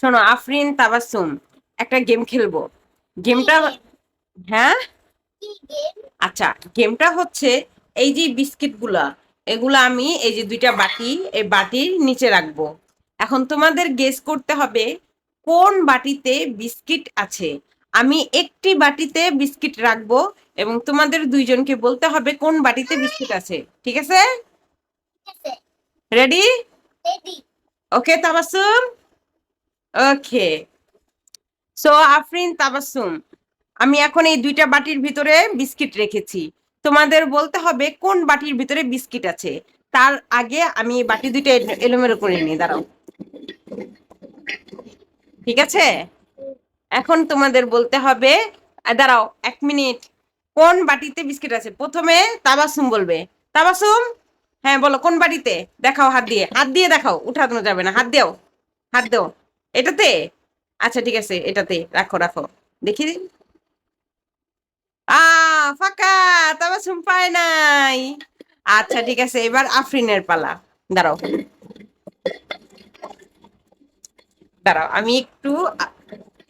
শোনো আফরিন তাবাসুম একটা গেম খেলব। গেমটা হ্যাঁ? আচ্ছা গেমটা হচ্ছে এই যে বিস্কিটগুলা এগুলো আমি এই যে দুইটা বাটি এই বাটির নিচে রাখব। এখন তোমাদের গেস করতে হবে কোন বাটিতে বিস্কিট আছে? আমি একটি বাটিতে বিস্কিট রাখব এবং তোমাদের দুইজনকে বলতে হবে কোন বাটিতে বিস্কিট আছে ঠিক আছে? Ready okay Tabassum okay so Afrin Tabassum আমি এখন এই দুইটা বাটির ভিতরে বিস্কিট রেখেছি। তোমাদের বলতে হবে কোন বাটির ভিতরে বিস্কিট আছে। তার আগে আমি বাটি দুইটা এলো- এলোমেলো করে নিই, দাঁড়াও। ঠিক আছে? এখন তোমাদের বলতে হবে দাঁড়াও, এক মিনিট। কোন বাটিতে বিস্কিট আছে? প্রথমে তাবাসুম বলবে। তাবাসুম হ্যাঁ বলো, কোন বাটিতে? দেখাও, হাত দিয়ে। হাত দিয়ে দেখাও, উঠানো যাবে না। হাত দেও। হাত দেও। এটাতে? আচ্ছা ঠিক আছে, এটাতে, রাখো রাখো। দেখি আ, ফাঁকা তাবাসুম পায় নাই। আচ্ছা ঠিক আছে, এবার আফরিনের পালা। দাঁড়াও। দাঁড়াও, আমি একটু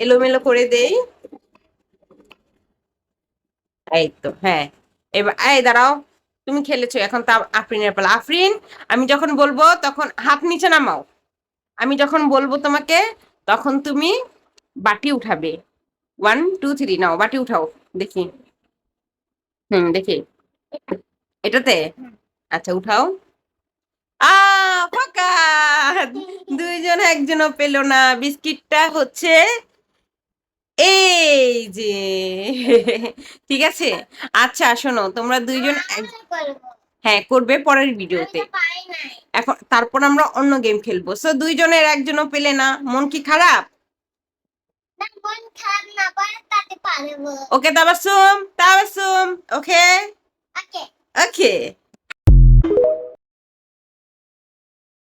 এলোমেলো করে দেই। এই তো হ্যাঁ। এবার, এই দাঁড়াও, তুমি খেলেছো, এখন তা আফরিনের পালা। আফরিন, আমি যখন বলব, তখন হাত নিচে নামাও। আমি যখন বলব তোমাকে তখন তুমি বাটি উঠাবে। ওয়ান টু থ্রি নাও বাটি উঠাও দেখি। হুম দেখি। এটাতে? আচ্ছা উঠাও। আ ফাঁকা! দুইজন একজনও পেল না। বিস্কিটটা হচ্ছে এই যে। ঠিক আছে? আচ্ছা শোনো তোমরা দুইজন হ্যাঁ করবে পরের ভিডিওতে। এখন তারপর আমরা অন্য গেম খেলব। সো দুইজনের একজনও পেলে না মন কি খারাপ? ওকে তাবাসুম তাবাসুম ওকে ওকে